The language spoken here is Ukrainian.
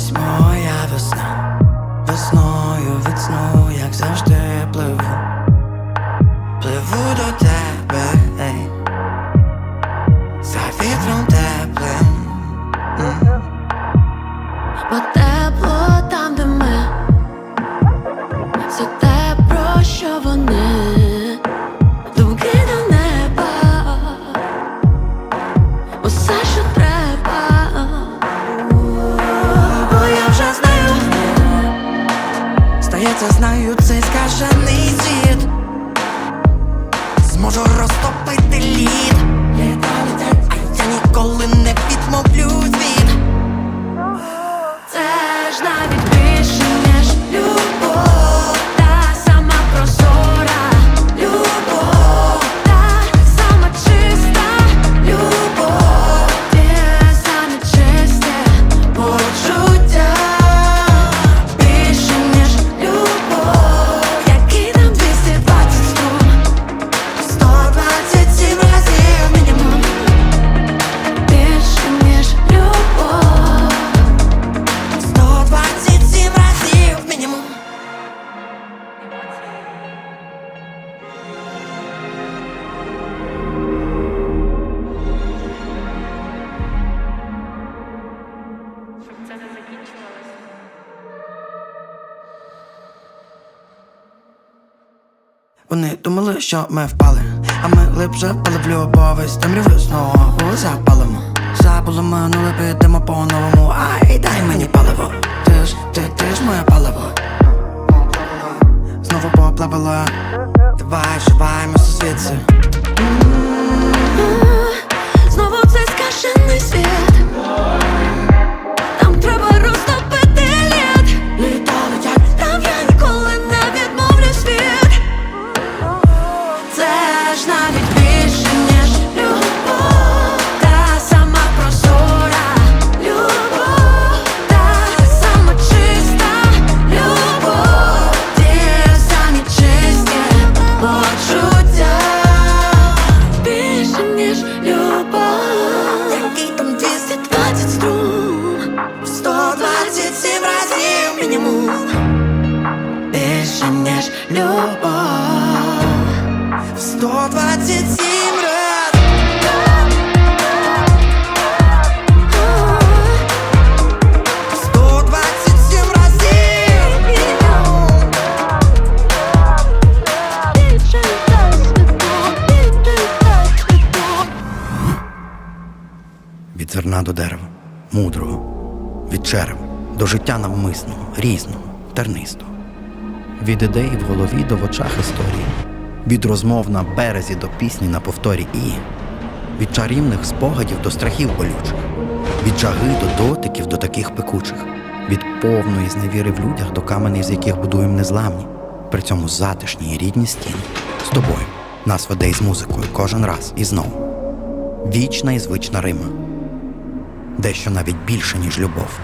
Ось моя весна, весною від сну, як завжди пливу, пливу до тебе, ей, за вітром теплим. Бо тепло там, де ми, Стається, знаю цей скажений світ Зможу розтопити лід Вони думали, що ми впали, а ми глибше впали в любов з темряви знову запалимо. Забули минуле, підемо по-новому. Ай, дай мені паливо. Ти ж, ти, ти ж моє паливо. Знову поплавила. Більше, ніж любов 127 раз. Сто двадцять сім разів. Від зерна до дерева, мудрого, від черева до життя навмисного, різного, тернистого, від ідеї в голові до в очах історії, від розмов на березі до пісні на повторі і, від чарівних спогадів до страхів болючих, від жаги до дотиків до таких пекучих, від повної зневіри в людях до каменей, з яких будуємо незламні, при цьому затишні і рідні стіни. З тобою. Нас веде із музикою кожен раз і знову. Вічна і звична Рима, дещо навіть більше, ніж любов.